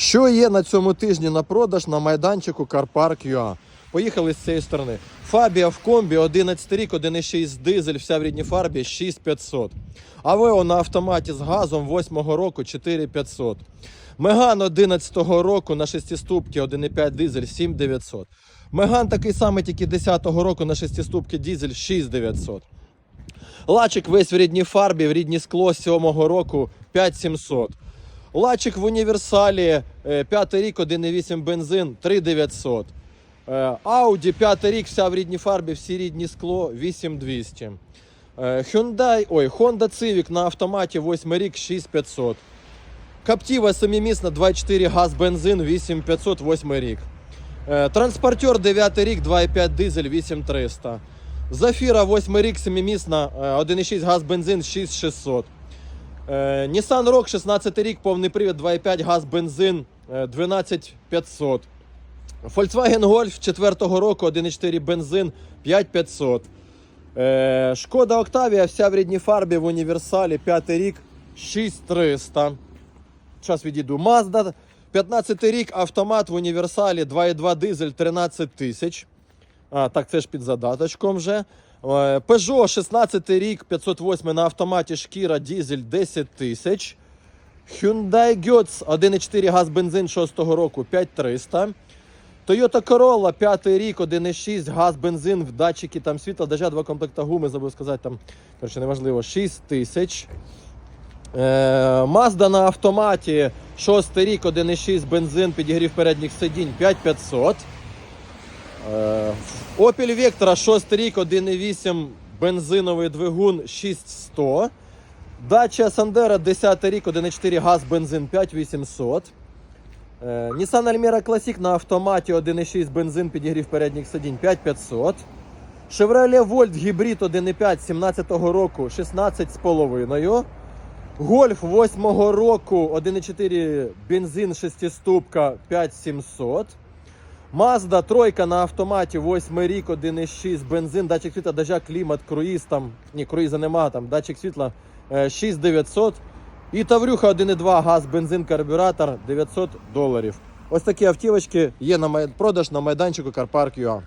Що є на цьому тижні на продаж на майданчику ЮА? Поїхали з цієї сторони. Фабія в комбі 11 рік, 1,6 дизель, вся в рідній фарбі 6500. Авео на автоматі з газом 8 року 4500. Меган 11 року на 6 ступки 1,5 дизель 7900. Меган такий самий, тільки 10 року на 6 ступки дизель 6900. Лачик весь в рідній фарбі, в рідній скло 7 року 5700. Лачик в універсалі, 5 рік, 1,8 бензин 3900. Е, Audi 5 рік, вся в рідній фарбі, всі рідні скло 8200. Е, Hyundai, ой, Honda Civic на автоматі 8 рік 6500. Captiva семимісна 24 газ бензин 8500 8 рік. Е, Транспортер 9 рік 2,5 дизель 8300. Зафіра 8 рік семимісна е, 1,6 газ бензин 6600. Е, Nissan Rogue 16 рік, повний привід 2,5 газ бензин е, 12500. Volkswagen Golf 4 року 1,4 бензин 5500. Е, Шкода Octavia вся в рідній фарбі в універсалі 5 рік 6300. Час відійду. Mazda 15 рік автомат в універсалі 2,2 дизель 13 тисяч. А, так, це ж під задаточком вже. Е, Peugeot 16 рік, 508 на автоматі шкіра, дизель 10 тисяч. Hyundai Getz 1,4 газ бензин 6 року 5300. Toyota Corolla 5 рік, 1,6 газ бензин в датчики там світла, дождя, два комплекта гуми, забув сказати, там, коротше, неважливо, 6 тисяч. Е, Mazda на автоматі 6 рік, 1,6 бензин, підігрів передніх сидінь 5500. Е, Opel Vectra 6 рік, 1,8 бензиновий двигун 6100. Dacia Sandero 10 рік, 1,4 газ бензин 5800. Е, Nissan Almera Classic на автоматі 1,6 бензин підігрів передніх сидінь 5500. Chevrolet Volt гібрид 1,5 17 року 16,5. Гольф 8 року 1,4 бензин 6 ступка 5700. Mazda тройка на автоматі 8 рік 1,6 бензин, датчик світла, дажа, клімат, круїз там. Ні, круїза нема, там датчик світла е, 6900. І Таврюха 1,2 газ, бензин, карбюратор 900 доларів. Ось такі автівочки є на продаж на майданчику Карпарк.ua.